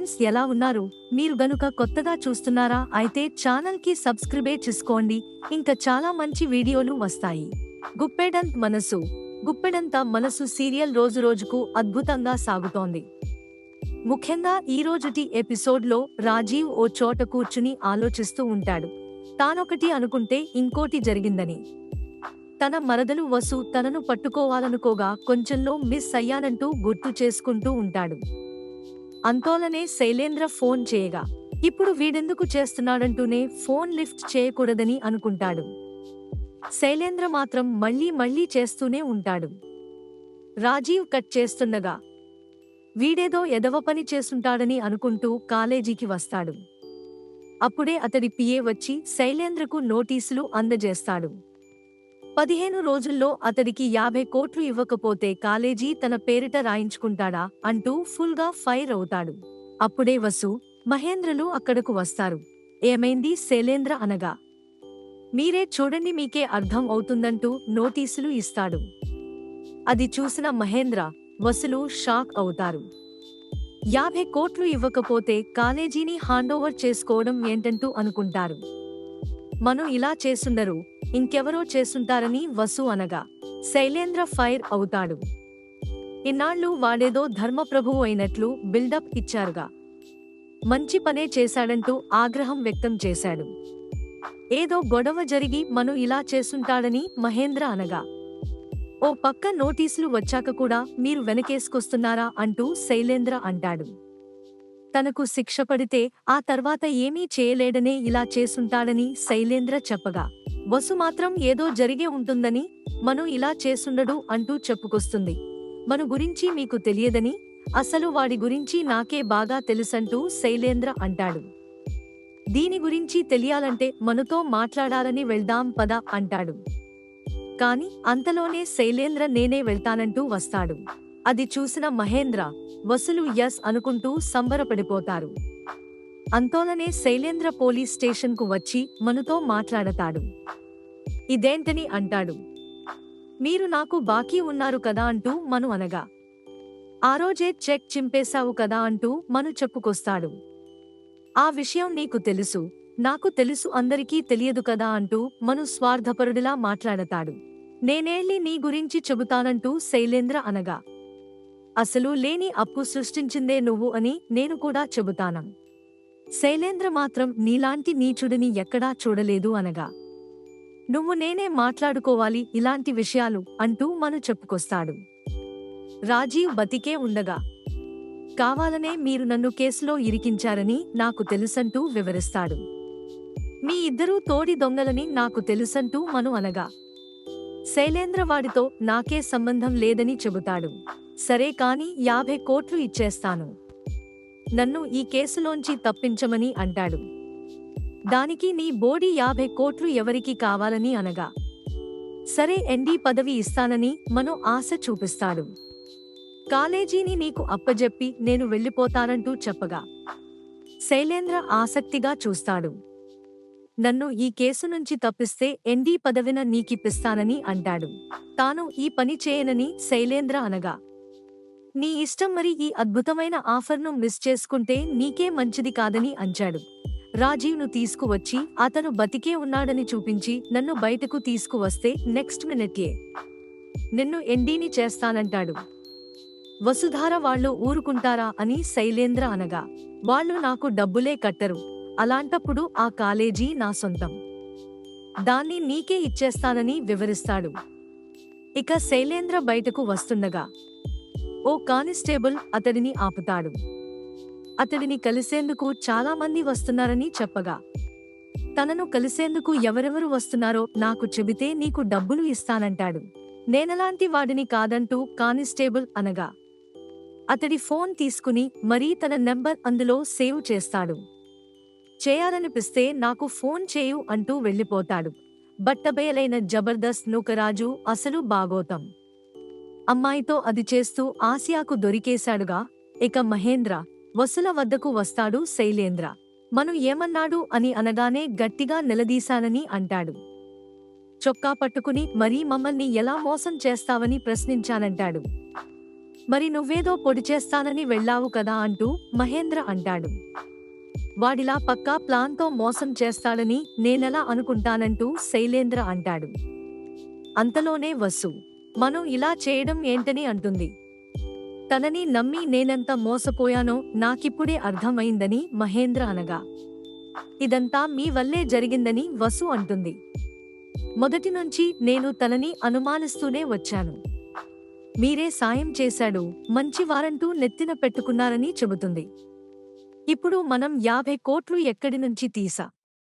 Friends ఎలా ఉన్నారు? మీరు గనుక కొత్తగా చూస్తున్నారా అయితే ఛానల్కి సబ్స్క్రైబే చేసుకోండి. ఇంకా చాలా మంచి వీడియోలు వస్తాయి. గుప్పెడంత్ మనసు. గుప్పెడంత మనసు సీరియల్ రోజు రోజుకు అద్భుతంగా సాగుతోంది. ముఖ్యంగా ఈ రోజుటి ఎపిసోడ్లో రాజీవ్ ఓ చోట కూర్చుని ఆలోచిస్తూ ఉంటాడు. తానొకటి అనుకుంటే ఇంకోటి జరిగిందని. తన మరదలు వసు తనను పట్టుకోవాలనుకోగా కొంచెంలో మిస్ అయ్యానంటూ గుర్తు చేసుకుంటూ ఉంటాడు. అంతోలనే శైలేంద్ర ఫోన్ చేయగా ఇప్పుడు వీడెందుకు చేస్తున్నాడంటూనే ఫోన్ లిఫ్ట్ చేయకూడదని అనుకుంటాడు. శైలేంద్ర మాత్రం మళ్ళీ మళ్ళీ చేస్తూనే ఉంటాడు. రాజీవ్ కట్ చేస్తుండగా వీడేదో ఎదవ పని చేస్తుంటాడని అనుకుంటూ కాలేజీకి వస్తాడు. అప్పుడే అతడి పిఏ వచ్చి శైలేంద్రకు నోటీసులు అందజేస్తాడు. పదిహేను రోజుల్లో అతడికి యాభై కోట్లు ఇవ్వకపోతే కాలేజీ తన పేరిట రాయించుకుంటాడా అంటూ ఫుల్గా ఫైర్ అవుతాడు. అప్పుడే వసు మహేంద్రలు అక్కడకు వస్తారు. ఏమైంది శైలేంద్ర అనగా మీరే చూడండి మీకే అర్థం అవుతుందంటూ నోటీసులు ఇస్తాడు. అది చూసిన మహేంద్ర వసులు షాక్ అవుతారు. యాభై కోట్లు ఇవ్వకపోతే కాలేజీని హ్యాండోవర్ చేసుకోవడం ఏంటంటూ అనుకుంటారు. మనం ఇలా చేస్తుండరు ఇంకెవరో చేస్తుంటారని వసు అనగా శైలేంద్ర ఫైర్ అవుతాడు. ఇన్నాళ్ళు వాడేదో ధర్మప్రభువు అయినట్లు బిల్డప్ ఇచ్చారుగా. మంచి పనే చేశాడంటూ ఆగ్రహం వ్యక్తం చేశాడు. ఏదో గొడవ జరిగి మను ఇలా చేస్తుంటాడని మహేంద్ర అనగా ఓ పక్క నోటీసులు వచ్చాక కూడా మీరు వెనకేసుకొస్తున్నారా? అంటూ శైలేంద్ర అంటాడు. తనకు శిక్ష పడితే ఆ తర్వాత ఏమీ చేయలేడనే ఇలా చేసుంటాడని శైలేంద్ర చెప్పగా వసు మాత్రం ఏదో జరిగే ఉంటుందని మను ఇలా చేసుండడు అంటూ చెప్పుకొస్తుంది. మను గురించి మీకు తెలియదని అసలు వాడి గురించి నాకే బాగా తెలుసంటూ శైలేంద్ర అంటాడు. దీని గురించి తెలియాలంటే మనుతో మాట్లాడాలని వెళ్దాం పద అంటాడు. కాని అంతలోనే శైలేంద్ర నేనే వెళ్తానంటూ వస్తాడు. అది చూసిన మహేంద్ర వసులు యస్ అనుకుంటూ సంబరపడిపోతారు. అంతోలనే శైలేంద్ర పోలీస్ స్టేషన్కు వచ్చి మనుతో మాట్లాడతాడు. ఇదేంటని అంటాడు. మీరు నాకు బాకీ ఉన్నారు కదా అంటూ మను అనగా. ఆ రోజే చెక్ చింపేశావు కదా అంటూ మను చెప్పుకొస్తాడు. ఆ విషయం నీకు తెలుసు. నాకు తెలుసు అందరికీ తెలియదు కదా అంటూ మను స్వార్థపరుడిలా మాట్లాడతాడు. నేనేళ్ళి నీ గురించి చెబుతానంటూ శైలేంద్ర అనగా. అసలు లేని అప్పు సృష్టించిందే నువ్వు అని నేను కూడా చెబుతాను. శైలేంద్ర మాత్రం నీలాంటి నీచుడిని ఎక్కడా చూడలేదు అనగా. నువ్వు నేనే మాట్లాడుకోవాలి ఇలాంటి విషయాలు అంటూ మను చెప్పుకొస్తాడు. రాజీవ్ బతికే ఉండగా కావాలనే మీరు నన్ను కేసులో ఇరికించారని నాకు తెలుసంటూ వివరిస్తాడు. మీ ఇద్దరూ తోడి దొంగలని నాకు తెలుసంటూ మను అనగా శైలేంద్ర వాడితో నాకే సంబంధం లేదని చెబుతాడు. సరే కాని యాభై కోట్లు ఇచ్చేస్తాను. నన్ను ఈ కేసులోంచి తప్పించమని అంటాడు. దానికి నీ బోడీ యాభై కోట్లు ఎవరికి కావాలని అనగా సరే ఎండీ పదవి ఇస్తానని మనో ఆశ చూపిస్తాడు. కాలేజీని నీకు అప్పజెప్పి నేను వెళ్ళిపోతానంటూ చెప్పగా శైలేంద్ర ఆసక్తిగా చూస్తాడు. నన్ను ఈ కేసు నుంచి తప్పిస్తే ఎండీ పదవిన నీకిప్పిస్తానని అంటాడు. తాను ఈ పని చేయనని శైలేంద్ర అనగా నీ ఇష్టం మరి ఈ అద్భుతమైన ఆఫర్ను మిస్ చేసుకుంటే నీకే మంచిది కాదని అంచాడు. రాజీవ్ను తీసుకువచ్చి అతను బతికే ఉన్నాడని చూపించి నన్ను బయటకు తీసుకువస్తే నెక్స్ట్ మినిట్యే నిన్ను ఎండీని చేస్తానంటాడు. వసుధార వాళ్ళు ఊరుకుంటారా? అని శైలేంద్ర అనగా వాళ్ళు నాకు డబ్బులే కట్టరు. అలాంటప్పుడు ఆ కాలేజీ నా సొంతం. దాన్ని నీకే ఇచ్చేస్తానని వివరిస్తాడు. ఇక శైలేంద్ర బయటకు వస్తుండగా ఓ కానిస్టేబుల్ అతడిని ఆపుతాడు. అతడిని కలిసేందుకు చాలా మంది వస్తున్నారని చెప్పగా తనను కలిసేందుకు ఎవరెవరు వస్తున్నారో నాకు చెబితే నీకు డబ్బులు ఇస్తానంటాడు. నేనలాంటి వాడిని కాదంటూ కానిస్టేబుల్ అనగా అతడి ఫోన్ తీసుకుని మరీ తన నెంబర్ అందులో సేవ్ చేస్తాడు. చేయాలనిపిస్తే నాకు ఫోన్ చేయు అంటూ వెళ్ళిపోతాడు. బట్టబయలైన జబర్దస్త్ నూకరాజు అసలు బాగోతం. అమ్మాయితో అది చేస్తూ ఆసియాకు దొరికేశాడుగా ఇక మహేంద్ర వసుల వద్దకు వస్తాడు శైలేంద్ర. మను ఏమన్నాడు అని అనగానే గట్టిగా నిలదీశానని అంటాడు. చొక్కా పట్టుకుని మరీ మమ్మల్ని ఎలా మోసం చేస్తావని ప్రశ్నించానంటాడు. మరి నువ్వేదో పొడి చేస్తానని వెళ్ళావు కదా అంటూ మహేంద్ర అంటాడు. వాడిలా పక్కా ప్లాన్తో మోసం చేస్తాడని నేనెలా అనుకుంటానంటూ శైలేంద్ర అంటాడు. అంతలోనే వసు మనం ఇలా చేయడం ఏంటని అంటుంది. తనని నమ్మి నేనెంత మోసపోయానో నాకిప్పుడే అర్థమైందని మహేంద్ర అనగా. ఇదంతా మీ వల్లే జరిగిందని వసు అంటుంది. మొదటి నుంచి నేను తనని అనుమానిస్తూనే వచ్చాను. మీరే సాయం చేశాడు మంచి వారంటూ నెత్తిన పెట్టుకున్నారని చెబుతుంది. ఇప్పుడు మనం యాభై కోట్లు ఎక్కడి నుంచి తీసా?